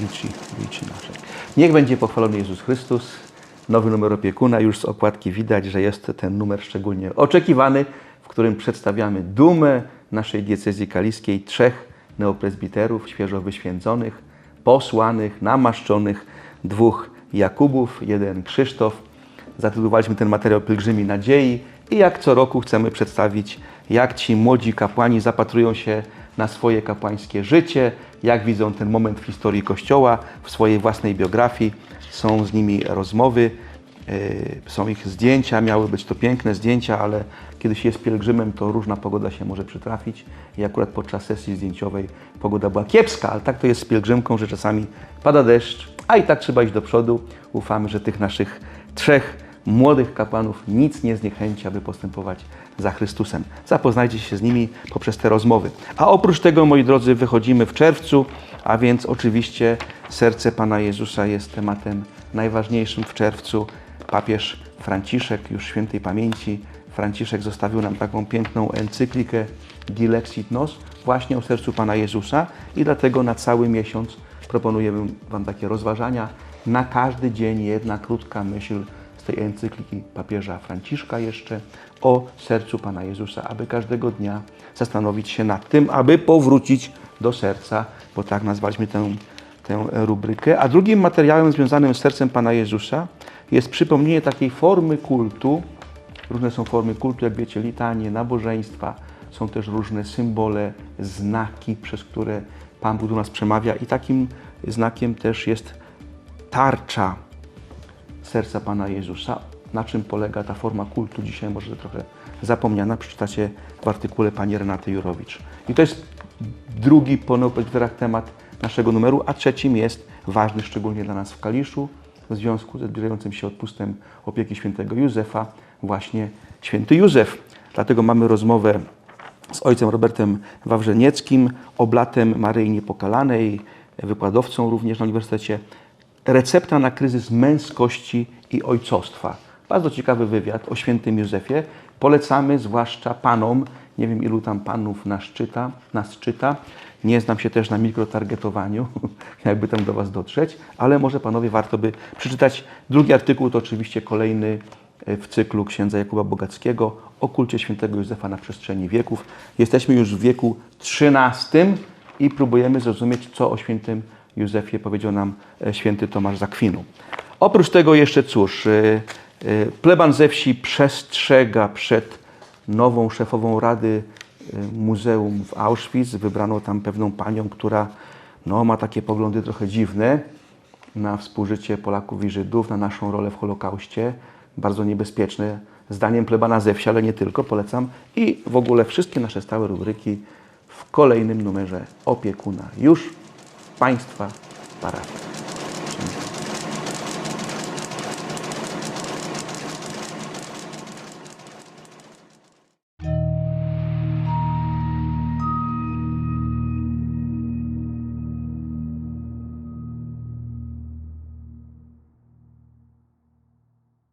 wici, wici naszej. Niech będzie pochwalony Jezus Chrystus. Nowy numer opiekuna. Już z okładki widać, że jest ten numer szczególnie oczekiwany, w którym przedstawiamy dumę naszej diecezji kaliskiej, trzech neopresbiterów świeżo wyświęconych, posłanych, namaszczonych, dwóch Jakubów, jeden Krzysztof. Zatytułowaliśmy ten materiał Pielgrzymi Nadziei i jak co roku chcemy przedstawić, jak ci młodzi kapłani zapatrują się na swoje kapłańskie życie, jak widzą ten moment w historii Kościoła, w swojej własnej biografii. Są z nimi rozmowy, yy, są ich zdjęcia, miały być to piękne zdjęcia, ale kiedy się jest pielgrzymem, to różna pogoda się może przytrafić i akurat podczas sesji zdjęciowej pogoda była kiepska, ale tak to jest z pielgrzymką, że czasami pada deszcz, a i tak trzeba iść do przodu. Ufamy, że tych naszych trzech młodych kapłanów nic nie zniechęci, aby postępować za Chrystusem. Zapoznajcie się z nimi poprzez te rozmowy. A oprócz tego, moi drodzy, wychodzimy w czerwcu, a więc oczywiście serce Pana Jezusa jest tematem najważniejszym w czerwcu. Papież Franciszek, już świętej pamięci, Franciszek zostawił nam taką piękną encyklikę Dilexit Nos właśnie o sercu Pana Jezusa i dlatego na cały miesiąc proponujemy Wam takie rozważania. Na każdy dzień jedna krótka myśl tej encykliki papieża Franciszka jeszcze o sercu Pana Jezusa, aby każdego dnia zastanowić się nad tym, aby powrócić do serca, bo tak nazwaliśmy tę, tę rubrykę. A drugim materiałem związanym z sercem Pana Jezusa jest przypomnienie takiej formy kultu. Różne są formy kultu, jak wiecie, litanie, nabożeństwa. Są też różne symbole, znaki, przez które Pan Bóg do nas przemawia i takim znakiem też jest tarcza serca Pana Jezusa. Na czym polega ta forma kultu? Dzisiaj może trochę zapomniana. Przeczytacie w artykule pani Renaty Jurowicz. I to jest drugi po neopresbiterach temat naszego numeru, a trzecim jest ważny szczególnie dla nas w Kaliszu w związku ze zbliżającym się odpustem opieki świętego Józefa, właśnie święty Józef. Dlatego mamy rozmowę z ojcem Robertem Wawrzenieckim, oblatem Maryi Niepokalanej, wykładowcą również na Uniwersytecie. Recepta na kryzys męskości i ojcostwa. Bardzo ciekawy wywiad o świętym Józefie. Polecamy zwłaszcza panom, nie wiem ilu tam panów nas czyta, nas czyta. Nie znam się też na mikrotargetowaniu, jakby tam do Was dotrzeć, ale może panowie warto by przeczytać. Drugi artykuł to oczywiście kolejny e, w cyklu księdza Jakuba Bogackiego o kulcie świętego Józefa na przestrzeni wieków. Jesteśmy już w wieku XIII i próbujemy zrozumieć, co o świętym Józefie powiedział nam e, święty Tomasz Zakwinu. Oprócz tego jeszcze cóż, e, e, pleban ze wsi przestrzega przed nową szefową Rady Muzeum w Auschwitz. Wybrano tam pewną panią, która no, ma takie poglądy trochę dziwne na współżycie Polaków i Żydów, na naszą rolę w Holokauście. Bardzo niebezpieczne, zdaniem plebana ze wsi, ale nie tylko, polecam. I w ogóle wszystkie nasze stałe rubryki w kolejnym numerze opiekuna już Państwa parafii.